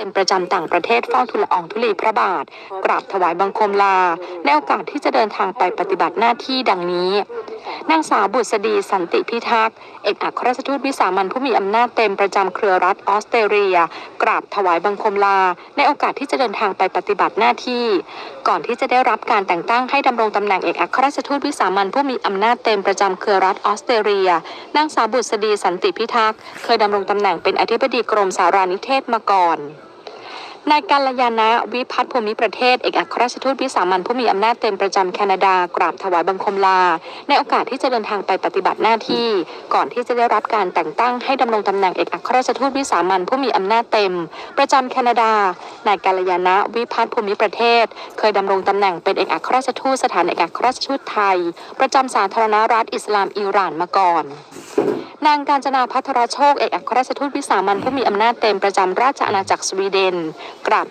ต็มประจำต่างประเทศเฝ้าทุลอองธุลีพระบาท กราบถวายบังคมลา ในโอกาสที่จะเดินทางไปปฏิบัติหน้าที่ดังนี้นางสาวบุษดีสันติพิทักษ์เอกอัครราชทูตวิสามันผู้มีอำนาจเต็มประจำเครือรัฐออสเตรเลีย กราบถวายบังคมลา ในโอกาสที่จะเดินทางไปปฏิบัติหน้าที่ ก่อนที่จะได้รับการแต่งตั้งให้ดำรงตำแหน่งเอกอัครราชทูตวิสามันผู้มีอำนาจเต็มประจำเครือรัฐออสเตรเลียนางสาวบุษดีสันติพิทักษ์เคยดำรงตำแหน่งเป็นอธิบดีกรมสารานิเทศมาก่อน นายกัลยาณะวิพัฒน์ภูมิประเทศเอกอัครราชทูตวิสามันผู้มีอำนาจเต็มประจำแคนาดากราบถวายบังคมลา ในโอกาสที่จะเดินทางไปปฏิบัติหน้าที่ ก่อนที่จะได้รับการแต่งตั้งให้ดำรงตำแหน่งเอกอัครราชทูตวิสามันผู้มีอำนาจเต็ม ประจำแคนาดานายกัลยาณะวิพัฒน์ภูมิประเทศ เคยดำรงตำแหน่งเป็นเอกอัครราชทูตสถานเอกอัครราชทูตไทย ประจำสาธารณรัฐอิสลามอิหร่านมาก่อน นางการจนาพัทรโชคเอกอัครราชทูตวิสามันผู้มีอำนาจเต็มประจำราชอาณาจักรสวีเดนกราบ